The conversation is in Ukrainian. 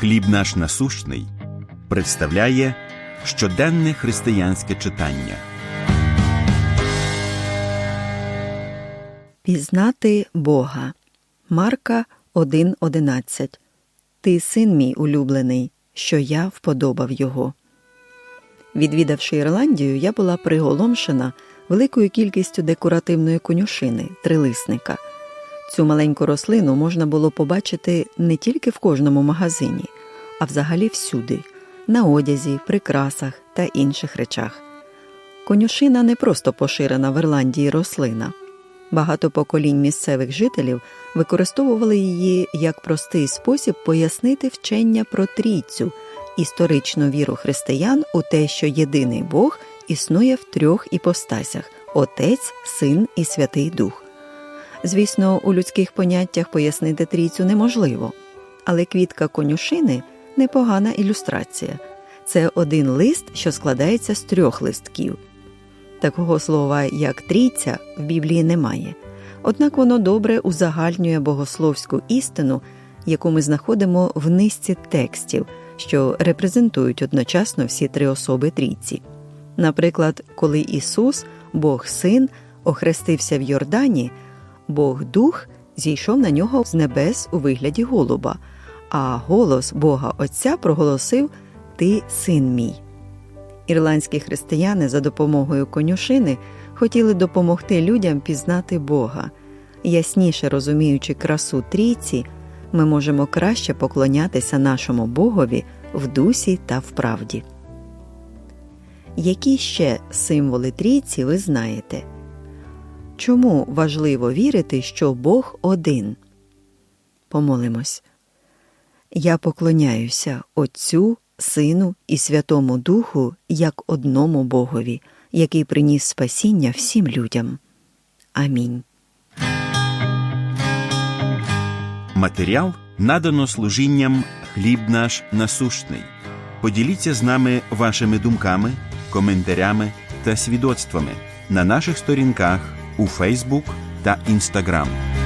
Хліб наш насущний представляє щоденне християнське читання. Пізнати Бога. Марка 1.11. Ти син мій улюблений, що я вподобав його. Відвідавши Ірландію, я була приголомшена великою кількістю декоративної конюшини, трилисника. Цю маленьку рослину можна було побачити не тільки в кожному магазині, а взагалі всюди на одязі, прикрасах та інших речах. Конюшина не просто поширена в Ірландії рослина. Багато поколінь місцевих жителів використовували її як простий спосіб пояснити вчення про трійцю, історичну віру християн у те, що єдиний Бог існує в трьох іпостасях Отець, Син і Святий Дух. Звісно, у людських поняттях пояснити трійцю неможливо, але квітка конюшини непогана ілюстрація. Це один лист, що складається з трьох листків. Такого слова, як трійця, в Біблії немає, однак воно добре узагальнює богословську істину, яку ми знаходимо в низці текстів, що репрезентують одночасно всі три особи трійці. Наприклад, коли Ісус, Бог Син, охрестився в Йордані, Бог Дух зійшов на нього з небес у вигляді голуба, а голос Бога Отця проголосив Ти син мій. Ірландські християни за допомогою конюшини хотіли допомогти людям пізнати Бога. Ясніше розуміючи красу трійці, ми можемо краще поклонятися нашому Богові в дусі та в правді. Які ще символи трійці ви знаєте? Чому важливо вірити, що Бог один? Помолимось. Я поклоняюся Отцю, Сину і Святому Духу як одному Богові, який приніс спасіння всім людям. Амінь. Матеріал надано служінням Хліб наш насущний. Поділіться з нами вашими думками, коментарями та свідоцтвами на наших сторінках у Фейсбук та Інстаграм.